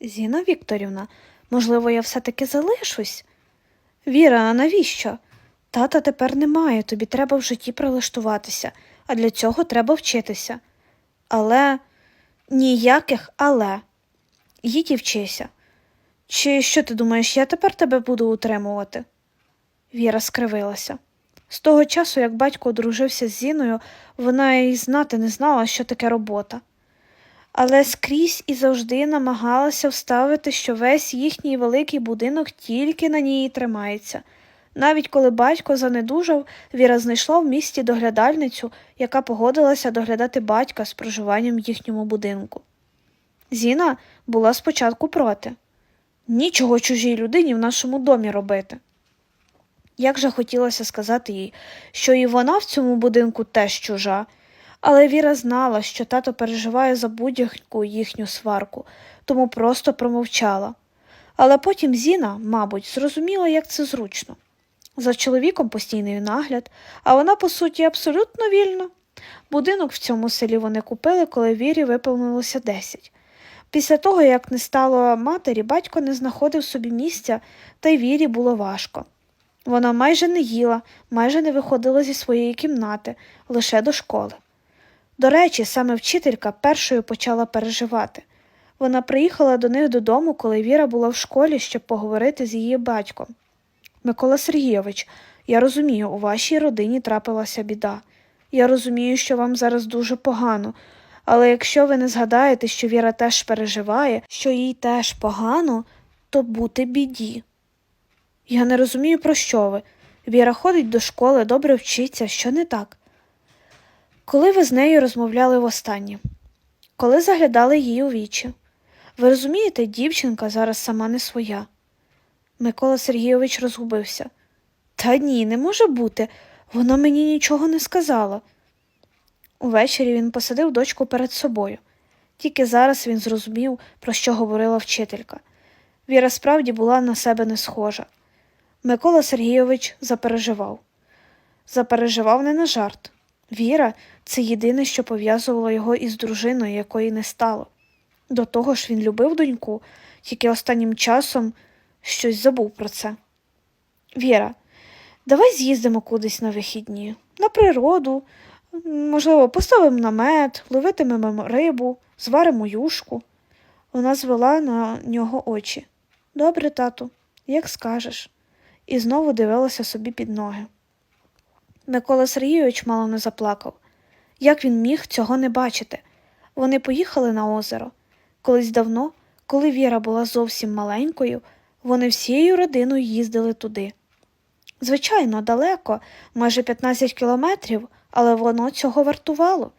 Зіна Вікторівна, можливо, я все-таки залишусь? Віра, а навіщо? Тата тепер немає, тобі треба в житті прилаштуватися, а для цього треба вчитися. Але ніяких але. Їдь і вчися. Чи що ти думаєш, я тепер тебе буду утримувати? Віра скривилася. З того часу, як батько одружився з Зіною, вона й знати не знала, що таке робота. Але скрізь і завжди намагалася вставити, що весь їхній великий будинок тільки на ній тримається. Навіть коли батько занедужав, Віра знайшла в місті доглядальницю, яка погодилася доглядати батька з проживанням в їхньому будинку. Зіна була спочатку проти. Нічого чужій людині в нашому домі робити. Як же хотілося сказати їй, що і вона в цьому будинку теж чужа, але Віра знала, що тато переживає за будь-яку їхню сварку, тому просто промовчала. Але потім Зіна, мабуть, зрозуміла, як це зручно. За чоловіком постійний нагляд, а вона, по суті, абсолютно вільна. Будинок в цьому селі вони купили, коли Вірі виповнилося 10. Після того, як не стало матері, батько не знаходив собі місця, та й Вірі було важко. Вона майже не їла, майже не виходила зі своєї кімнати, лише до школи. До речі, саме вчителька першою почала переживати. Вона приїхала до них додому, коли Віра була в школі, щоб поговорити з її батьком. Микола Сергійович, я розумію, у вашій родині трапилася біда. Я розумію, що вам зараз дуже погано, але якщо ви не згадаєте, що Віра теж переживає, що їй теж погано, то бути біді. Я не розумію, про що ви. Віра ходить до школи, добре вчиться, що не так. Коли ви з нею розмовляли востаннє? Коли заглядали їй у вічі? Ви розумієте, дівчинка зараз сама не своя. Микола Сергійович розгубився. Та ні, не може бути. Вона мені нічого не сказала. Увечері він посадив дочку перед собою. Тільки зараз він зрозумів, про що говорила вчителька. Віра справді була на себе не схожа. Микола Сергійович запереживав. Запереживав не на жарт. Віра це єдине, що пов'язувало його із дружиною, якої не стало. До того ж він любив доньку, тільки останнім часом щось забув про це. Віра, давай з'їздимо кудись на вихідні, на природу, можливо, поставимо намет, ловитимемо рибу, зваримо юшку. Вона звела на нього очі. Добре, тату, як скажеш, і знову дивилася собі під ноги. Микола Сергійович мало не заплакав. Як він міг цього не бачити? Вони поїхали на озеро. Колись давно, коли Віра була зовсім маленькою, вони всією родиною їздили туди. Звичайно, далеко, майже 15 кілометрів, але воно цього вартувало.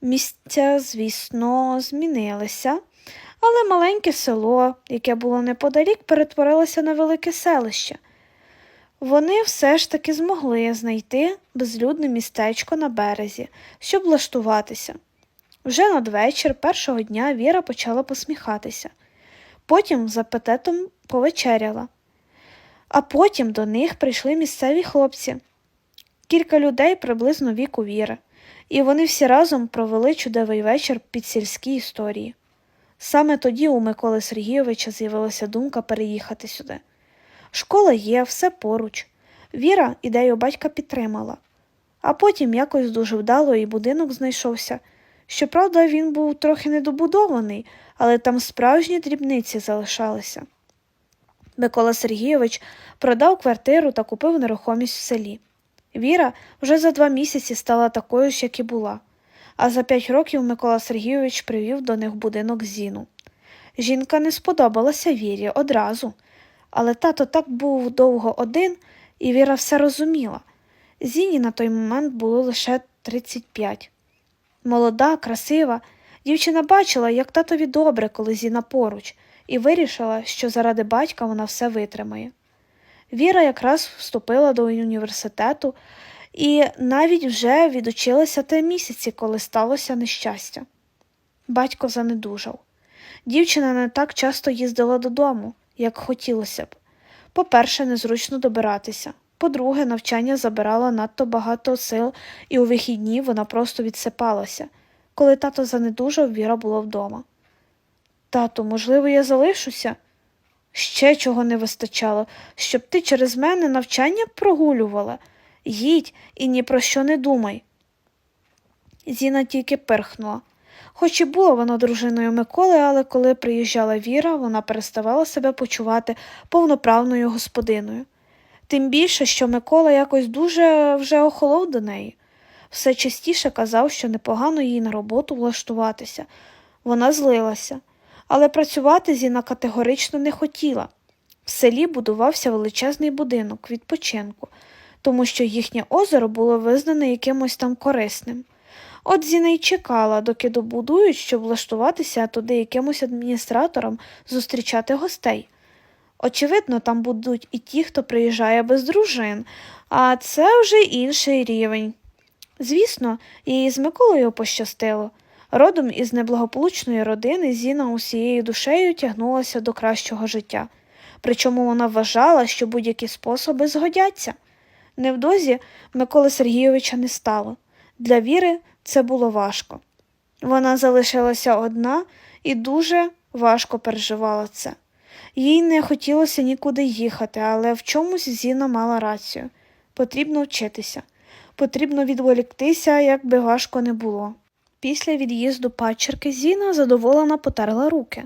Місця, звісно, змінилися, але маленьке село, яке було неподалік, перетворилося на велике селище. Вони все ж таки змогли знайти безлюдне містечко на березі, щоб влаштуватися. Вже надвечір першого дня Віра почала посміхатися. Потім за апетитом повечеряла. А потім до них прийшли місцеві хлопці, кілька людей приблизно віку Віри, і вони всі разом провели чудовий вечір під сільські історії. Саме тоді у Миколи Сергійовича з'явилася думка переїхати сюди. Школа є, все поруч. Віра ідею батька підтримала, а потім якось дуже вдало і будинок знайшовся. Щоправда, він був трохи недобудований, але там справжні дрібниці залишалися. Микола Сергійович продав квартиру та купив нерухомість в селі. Віра вже за два місяці стала такою ж, як і була, а за п'ять років Микола Сергійович привів до них будинок Зіну. Жінка не сподобалася Вірі одразу, але тато так був довго один, і Віра все розуміла. Зіні на той момент було лише 35. Молода, красива, дівчина бачила, як татові добре, коли Зіна поруч, і вирішила, що заради батька вона все витримає. Віра якраз вступила до університету і навіть вже відучилася три місяці, коли сталося нещастя. Батько занедужав. Дівчина не так часто їздила додому, як хотілося б. По-перше, незручно добиратися. По-друге, навчання забирало надто багато сил, і у вихідні вона просто відсипалася. Коли тато занедужав, Віра була вдома. Тату, можливо, я залишуся? Ще чого не вистачало, щоб ти через мене навчання прогулювала. Їдь і ні про що не думай. Зіна тільки перхнула. Хоч і була вона дружиною Миколи, але коли приїжджала Віра, вона переставала себе почувати повноправною господиною. Тим більше, що Микола якось дуже вже охолов до неї. Все частіше казав, що непогано їй на роботу влаштуватися. Вона злилася, але працювати Зіна категорично не хотіла. В селі будувався величезний будинок відпочинку, тому що їхнє озеро було визнане якимось там корисним. От Зіна й чекала, доки добудують, щоб влаштуватися туди якимось адміністратором зустрічати гостей. Очевидно, там будуть і ті, хто приїжджає без дружин, а це вже інший рівень. Звісно, їй з Миколою пощастило. Родом із неблагополучної родини Зіна усією душею тягнулася до кращого життя. Причому вона вважала, що будь-які способи згодяться. Невдовзі Миколи Сергійовича не стало. Для Віри це було важко. Вона залишилася одна і дуже важко переживала це. Їй не хотілося нікуди їхати, але в чомусь Зіна мала рацію. Потрібно вчитися, потрібно відволіктися, як би важко не було. Після від'їзду падчерки Зіна задоволена потерла руки.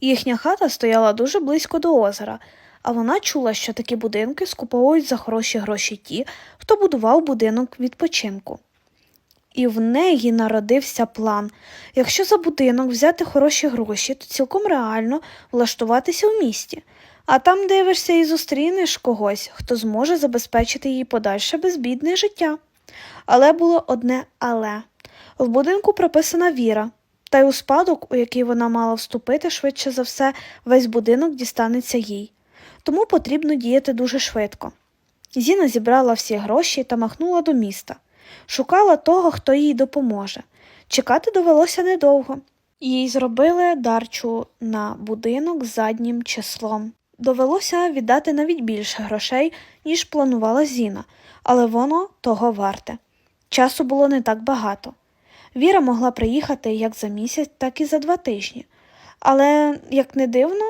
Їхня хата стояла дуже близько до озера, а вона чула, що такі будинки скуповують за хороші гроші ті, хто будував будинок відпочинку. І в неї народився план. Якщо за будинок взяти хороші гроші, то цілком реально влаштуватися в місті, а там дивишся і зустрінеш когось, хто зможе забезпечити їй подальше безбідне життя. Але було одне але в будинку прописана віра, та й у спадок, у який вона мала вступити, швидше за все, весь будинок дістанеться їй. Тому потрібно діяти дуже швидко. Зіна зібрала всі гроші та махнула до міста. Шукала того, хто їй допоможе. Чекати довелося недовго. Їй зробили дарчу на будинок заднім числом. Довелося віддати навіть більше грошей, ніж планувала Зіна, але воно того варте. Часу було не так багато. Віра могла приїхати як за місяць, так і за два тижні. Але, як не дивно,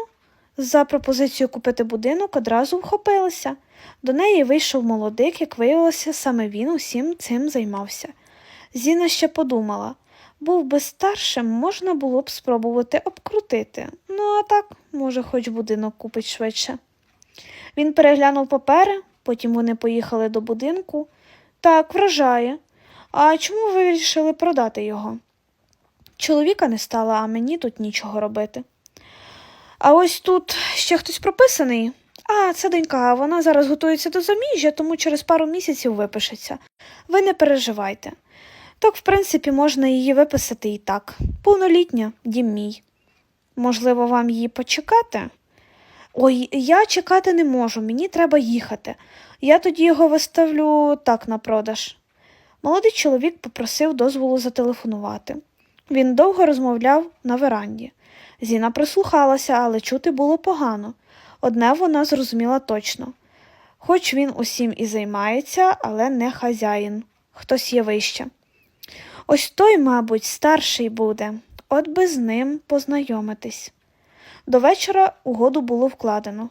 за пропозицію купити будинок одразу вхопилися. До неї вийшов молодик, як виявилося, саме він усім цим займався. Зіна ще подумала був би старшим, можна було б спробувати обкрутити. Ну, а так, може, хоч будинок купить швидше. Він переглянув папери, потім вони поїхали до будинку. Так, вражає. А чому ви вирішили продати його? Чоловіка не стало, а мені тут нічого робити. А ось тут ще хтось прописаний. А, це донька, вона зараз готується до заміжжя, тому через пару місяців випишеться. Ви не переживайте. Так, в принципі, можна її виписати і так. Повнолітня, дім мій. Можливо, вам її почекати? Ой, я чекати не можу, мені треба їхати. Я тоді його виставлю так на продаж. Молодий чоловік попросив дозволу зателефонувати. Він довго розмовляв на веранді. Зіна прислухалася, але чути було погано. Одне вона зрозуміла точно хоч він усім і займається, але не хазяїн, хтось є вище. Ось той, мабуть, старший буде, от би з ним познайомитись. До вечора угоду було вкладено.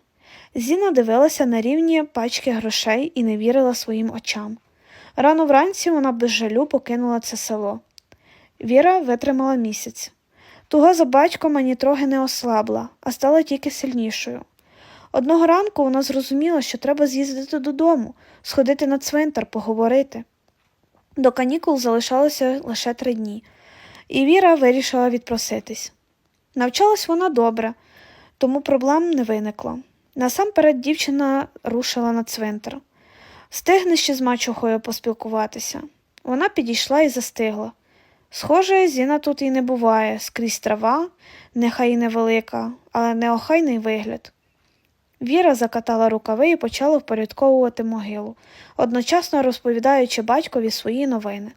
Зіна дивилася на рівні пачки грошей і не вірила своїм очам. Рано вранці вона без жалю покинула це село. Віра витримала місяць. Туга за батьком ані трохи не ослабла, а стала тільки сильнішою. Одного ранку вона зрозуміла, що треба з'їздити додому, сходити на цвинтар, поговорити. До канікул залишалося лише три дні, і Віра вирішила відпроситись. Навчалась вона добре, тому проблем не виникло. Насамперед дівчина рушила на цвинтар. Стигне ще з мачухою поспілкуватися. Вона підійшла і застигла. Схоже, Зіна тут і не буває, скрізь трава, нехай і невелика, але неохайний вигляд. Віра закатала рукави і почала впорядковувати могилу, одночасно розповідаючи батькові свої новини.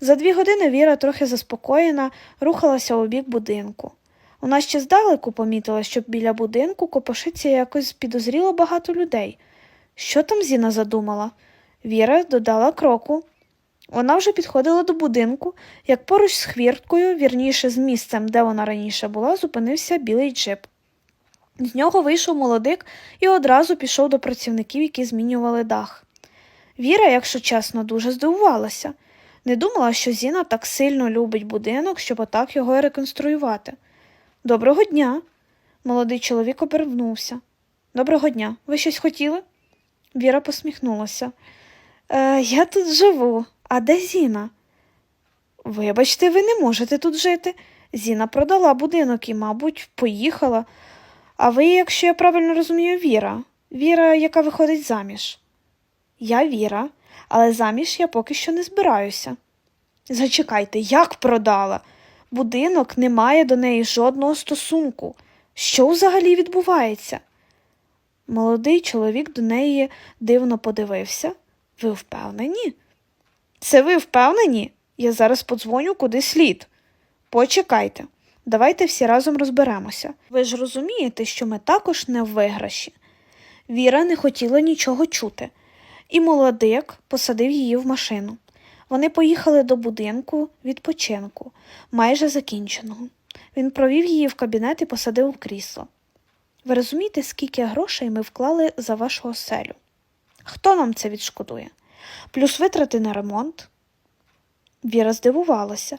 За дві години Віра, трохи заспокоєна, рухалася у бік будинку. Вона ще здалеку помітила, що біля будинку копошиться якось підозріло багато людей. Що там Зіна задумала? Віра додала кроку. Вона вже підходила до будинку, як поруч з хвірткою, вірніше з місцем, де вона раніше була, зупинився білий джип. З нього вийшов молодик і одразу пішов до працівників, які змінювали дах. Віра, якщо чесно, дуже здивувалася. Не думала, що Зіна так сильно любить будинок, щоб отак його реконструювати. Доброго дня. Молодий чоловік обернувся. Доброго дня. Ви щось хотіли? Віра посміхнулася. Е, я тут живу. А де Зіна? Вибачте, ви не можете тут жити. Зіна продала будинок і, мабуть, поїхала. А ви, якщо я правильно розумію, Віра. Віра, яка виходить заміж. Я Віра, але заміж я поки що не збираюся. Зачекайте, як продала? Будинок не має до неї жодного стосунку. Що взагалі відбувається? Молодий чоловік до неї дивно подивився. Ви впевнені? Це ви впевнені? Я зараз подзвоню куди слід. Почекайте, давайте всі разом розберемося. Ви ж розумієте, що ми також не в виграші. Віра не хотіла нічого чути, і молодик посадив її в машину. Вони поїхали до будинку відпочинку, майже закінченого. Він провів її в кабінет і посадив в крісло. Ви розумієте, скільки грошей ми вклали за вашу оселю? Хто нам це відшкодує? Плюс витрати на ремонт. Віра здивувалася.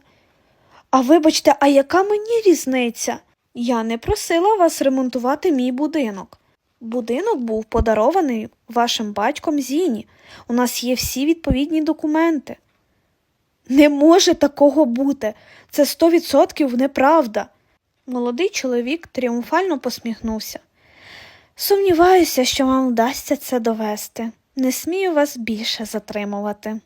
А вибачте, а яка мені різниця? Я не просила вас ремонтувати мій будинок. Будинок був подарований вашим батьком Зіні. У нас є всі відповідні документи. Не може такого бути. Це сто відсотків неправда. Молодий чоловік тріумфально посміхнувся. Сумніваюся, що вам вдасться це довести. Не смію вас більше затримувати.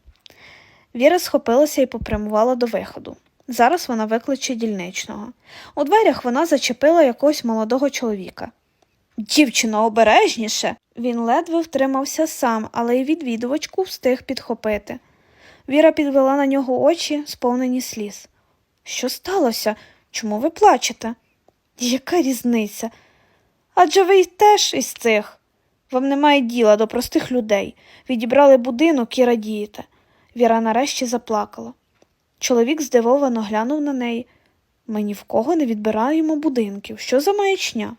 Віра схопилася і попрямувала до виходу. Зараз вона викличе дільничного. У дверях вона зачепила якогось молодого чоловіка. Дівчино, обережніше. Він ледве втримався сам, але й відвідувачку встиг підхопити. Віра підвела на нього очі, сповнені сліз. Що сталося? Чому ви плачете? Яка різниця? Адже ви й теж із цих. Вам немає діла до простих людей. Відібрали будинок і радієте. Віра нарешті заплакала. Чоловік здивовано глянув на неї. Ми ні в кого не відбираємо будинків. Що за маячня?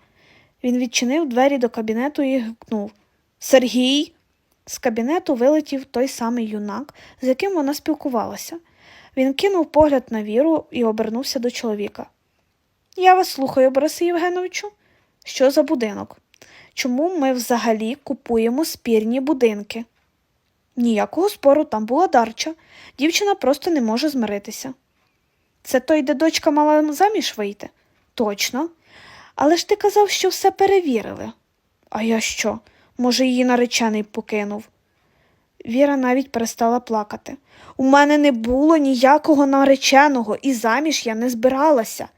Він відчинив двері до кабінету і гукнув Сергій. З кабінету вилетів той самий юнак, з яким вона спілкувалася. Він кинув погляд на віру і обернувся до чоловіка. Я вас слухаю, Борисе Євгеновичу. Що за будинок? Чому ми взагалі купуємо спірні будинки? Ніякого спору там була дарча. Дівчина просто не може змиритися. Це той, де дочка мала заміж вийти? Точно. Але ж ти казав, що все перевірили. А я що? Може, її наречений покинув. Віра навіть перестала плакати. У мене не було ніякого нареченого, і заміж я не збиралася.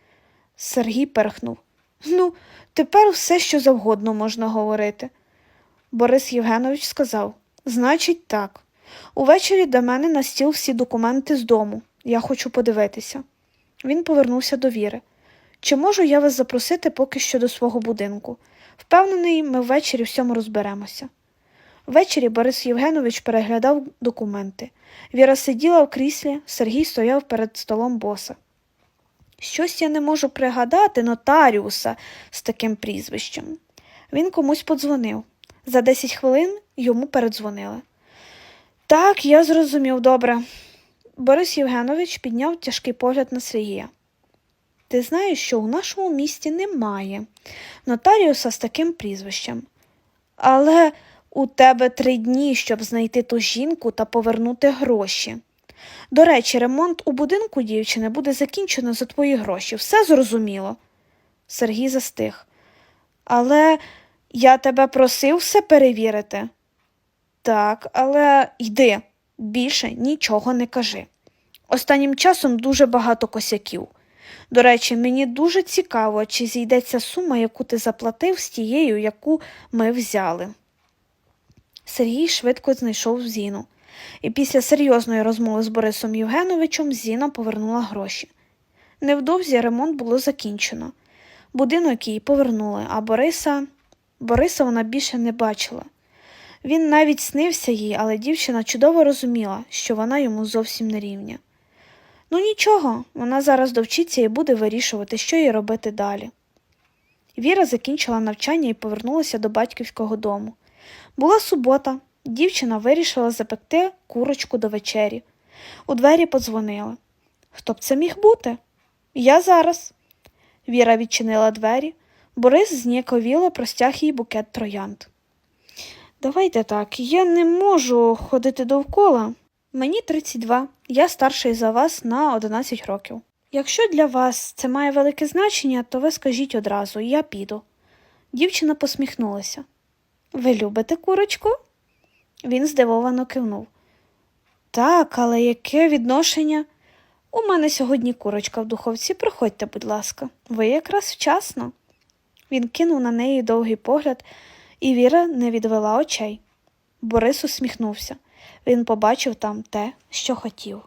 Сергій перхнув. Ну, тепер все, що завгодно можна говорити. Борис Євгенович сказав Значить, так. Увечері до мене на стіл всі документи з дому. Я хочу подивитися. Він повернувся до Віри. Чи можу я вас запросити поки що до свого будинку? Впевнений, ми ввечері всьому розберемося. Ввечері Борис Євгенович переглядав документи. Віра сиділа в кріслі, Сергій стояв перед столом боса. Щось я не можу пригадати нотаріуса з таким прізвищем. Він комусь подзвонив. За 10 хвилин йому передзвонили. Так, я зрозумів, добре. Борис Євгенович підняв тяжкий погляд на Сергія. Ти знаєш, що у нашому місті немає нотаріуса з таким прізвищем. Але у тебе три дні, щоб знайти ту жінку та повернути гроші. До речі, ремонт у будинку дівчини буде закінчено за твої гроші. Все зрозуміло. Сергій застиг. Але я тебе просив все перевірити. Так, але йди, більше нічого не кажи. Останнім часом дуже багато косяків. До речі, мені дуже цікаво, чи зійдеться сума, яку ти заплатив з тією, яку ми взяли. Сергій швидко знайшов Зіну, і після серйозної розмови з Борисом Євгеновичем Зіна повернула гроші. Невдовзі ремонт було закінчено. Будинок їй повернули, а Бориса Бориса вона більше не бачила. Він навіть снився їй, але дівчина чудово розуміла, що вона йому зовсім не рівня. Ну нічого, вона зараз довчиться і буде вирішувати, що їй робити далі. Віра закінчила навчання і повернулася до батьківського дому. Була субота, дівчина вирішила запекти курочку до вечері. У двері подзвонили. Хто б це міг бути? Я зараз. Віра відчинила двері. Борис зніяковіло простяг їй букет троянд. Давайте так, я не можу ходити довкола. Мені 32, я старший за вас на 11 років. Якщо для вас це має велике значення, то ви скажіть одразу, я піду. Дівчина посміхнулася. Ви любите курочку? Він здивовано кивнув. Так, але яке відношення? У мене сьогодні курочка в духовці, проходьте, будь ласка, ви якраз вчасно. Він кинув на неї довгий погляд, і Віра не відвела очей. Борис усміхнувся. Він побачив там те, що хотів.